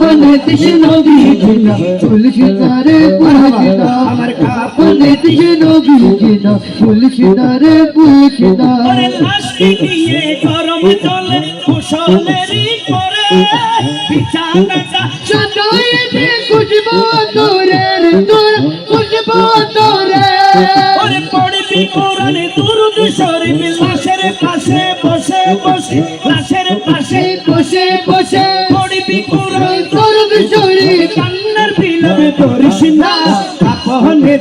কাপনে দিশ নবী জিনা তুলসী তারে পুলসিনা আমার কাপনে দিশ নবী জিনা তুলসিনা রে পুলসিনা ওরে লাশকে দিয়ে গরম জলে কুশলেরই পরে বিছানাটা সদাইতে খুশবু তোরের তোর খুশবু তোরে ওরে পড়বি কোরআনে দুরুদ শরীফ লাশের পাশে বসে বসে করিস না কাপনে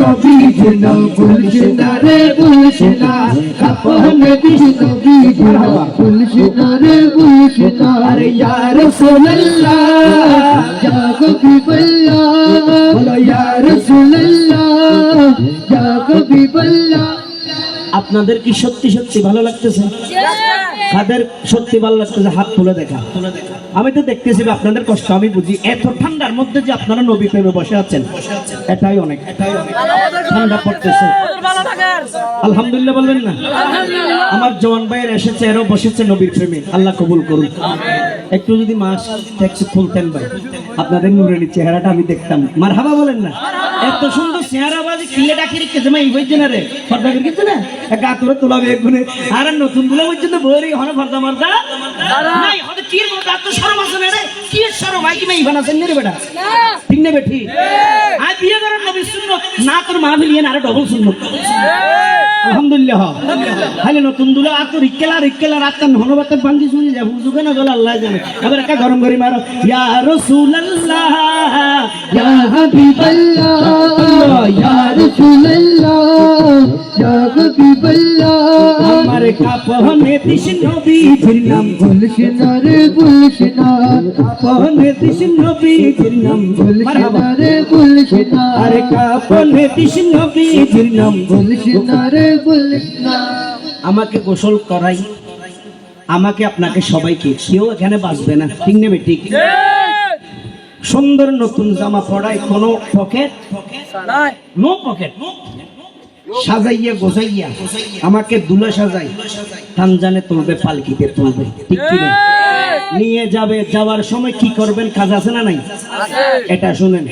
নবী জিনা তুলসিনা রে পুলসিনা কাপনে দিশ নবী জিনা তুলসিনা রে পুলসিনা আরে ইয়া রাসূলুল্লাহ ইয়া হাবিবাল্লাহ বলো ইয়া রাসূলুল্লাহ ইয়া হাবিবাল্লাহ আপনাদের কি সত্যি সত্যি ভালো লাগতেছে? কাদের সত্যি ভালো লাগতেছে হাত তুলে দেখা। আমি তো দেখতেছি আপনাদের কষ্ট, আমি বুঝি। এত ঠান্ডার মধ্যে যে আপনারা নবী প্রেমে বসে আছেন, এটাই অনেক। ঠান্ডা পড়তেছে। আলহামদুলিল্লাহ বলবেন না? আমার জওয়ান ভাইয়ের এসেছে, এরও বসেছে নবীর প্রেমে। আল্লাহ কবুল করুন একটু যদি মাস ট্যাক্স খুলতেন ভাই। আপনাদের নুরের চেহারাটা আমি দেখতাম। মার হাবা বলেন না? এত সুন্দর চেহারা বাজে কিলে ডাকি রেখেছে মা এই বইছে না রে? ফর্দা করে কিছু না? গা তোরা তোলাবে এগুনে আর নতুনগুলো বলছে তো বই হনে ফর্দা মারদা। নাই হতে কি এর মধ্যে এত শরম আছে না রে? কি শরম? ভাই কি মা ইভান আছেন রে বেটা? ঠিক না বেঠি? বিয়ে করার নবী সুন্নত না তোর মা বিলিয়ে আরে ডবল সুন্নত। আলহামদুলিল্লাহ। খালি নতুন দুলা আর তো রিক্কেলা রিক্কেলা রাত কান হনবাতের বান্ধি শুনি যা না গলা আল্লাহ জানে। এবার একটা গরম করি মারো। ইয়া রাসূলুল্লাহ ইয়া হাবিবাল্লাহ ইয়া রাসূলুল্লাহ ইয়া হাবিবাল্লাহ। আমার কাপনে দিস নবী নাম। কাপনে নাম। আরে কাপনে দিস নাম রে আমাকে গোসল করাই। আমাকে আপনাকে সবাইকে। কেউ এখানে বাঁচবে না। ঠিক নেবে ঠিক? সুন্দর নতুন জামা পড়ায় কোনো পকেট নো পকেট সাজাইয়া গোসাইয়া আমাকে দুলা সাজাই তানজানে তুলবে পালকিতে তুলবে ঠিক কি না? নিয়ে যাবে, যাওয়ার সময় কি করবেন? কাজ আছে না নাই? এটা শুনেন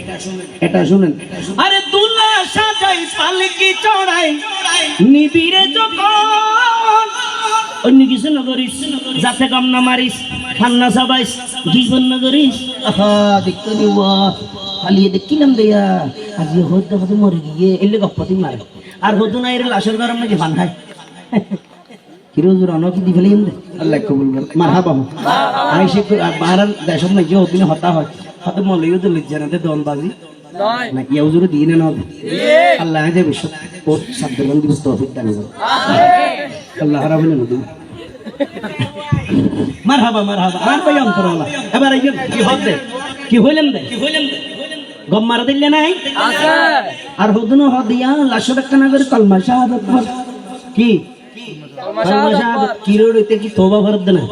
এটা শুনেন। আরে দুলা সাজাই পালকি চড়াই নিবিরে যখন অন্য কিছু না করিস যাতে কম না মারিস ঠান্না চাবাইস, জীবন না করিস আহা, দেখতে নিব খালিয়ে দেখিলাম দেয়া? আজি হতে হতে মরে গিয়ে, এলে গপ্পতি মারে। আর হতো না এর লাশের গরম নাকি অনকি দি ফেলে এমনি আল্লাহ কবুল কর মারহাবা আমি সে বাহার দেশম নাই যে ওদিনে হতা হয় হতে মলেও তো লিজ্জা না দন বাজি না ইউজুর দিনে না আল্লাহ যে বিশ্ব ও সাদ্দান দিবস তৌফিক দান করুন আল্লাহ রাবুল নদী। মারহাবা মারহাবা। আর ভাই অন্তর আল্লাহ? এবার কি হবে কি হইলেন দে? কি হইলেন দে? গম মারা দিলে নাই? আর হদুন হদিয়া লাশর কানা করে কলমা শাহাদাত। কি? কলমা শাহাদাত কি রোড হইতে কি তোবা ভরত দেনা?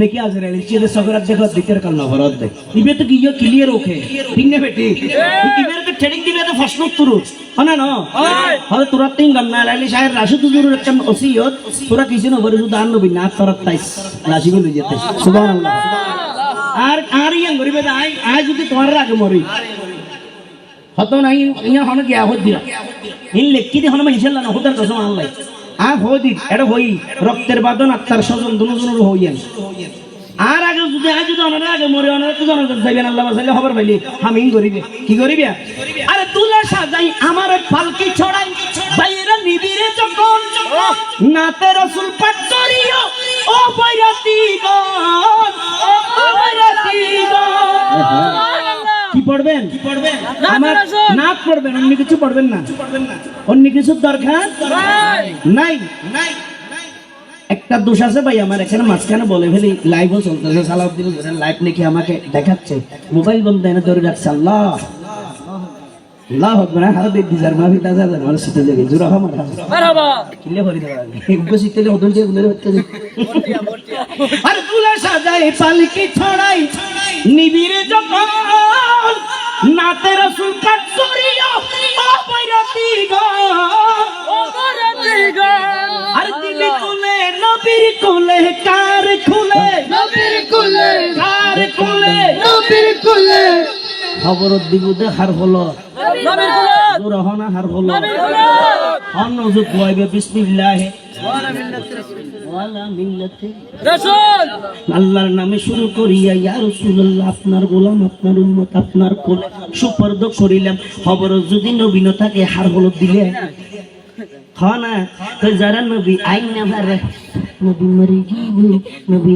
নাকি আজ রেলি চিরে সগরাত দেখো দিকের কলমা ভরত দে। ইবে তো কিyo ক্লিয়ার ওকে ঠিক না বেটি? ইবে তো ট্রেডিং দিবে তো প্রশ্ন উত্তর হনা ন? হলে তোরা তিন গান না রেলি শায়ের রাশি তো জরুর একটা ওসিয়ত। তোরা কিছু না বলে শুধু আন্ন বিনা তোরা তাইস। রাশি গুলো যেতে সুবহানাল্লাহ। আর আর ইয়াং গরিবে আই আই যদি তোমার আগে মরি। হতো নাই ইয়া হন গিয়া হত দিরা ইন লেখকি দি হন ইনশাআল্লাহ না হতার কসম আল্লাহ। আ হদি এটা হই রক্তের বাদন আত্মার স্বজন হইয়েন। আর আগে যদি আজ যদি অনার আগে মরে অনার তো যাইবেন আল্লাহ খবর পাইলি। হামিং করিবে কি করিবে আরে তুলা সাজাই আমার পালকি ছড়াই। বাইরে নিবিরে যখন নাতে রসুল কি পড়বেন? কি পড়বেন? আমার নাচ পড়বেন অন্য কিছু পড়বেন না। অন্য কিছুর দরকার নাই। নাই। একটা দোষ আছে ভাই আমার এখানে মাঝখানে বলে ফেলি লাইভও চলতেছে। সালাউদ্দিন লাইভ নাকি আমাকে দেখাচ্ছে। মোবাইল বন্ধ এনে ধরে রাখছে আল্লাহ। আল্লাহ আকবার হারা দেখ দিজার মাফি দাদা দাদা মানুষ সিতে যাবে। জোরা আমার কিলে ভরি দেওয়া একবার সিতে হদন যে গুলো হচ্ছে। আরে তুলা সাজাই পালকি ছড়াই। নিবিরে যখন নাতে রসুল কাট করিও ও বৈরাতি গো। আরে দিলি তুলে নবীর কোলে কার খুলে? নবীর কুলে। কার খুলে নবীর খবর দিবুদে হার হলো। জোর হনা হার হলো। লইবে বিসমিল্লাহ। ওয়ালা মিল্লাতে আল্লাহর নামে শুরু করিয়া ইয়া রাসূলুল্লাহ আপনার গোলাম আপনার উম্মত আপনার কোলে সুপর্দ করিলাম। খবর যদি নবীন থাকে হার হলো দিলে? হ না। তো যারা নবী আইন না নবী মরে গিয়ে নবী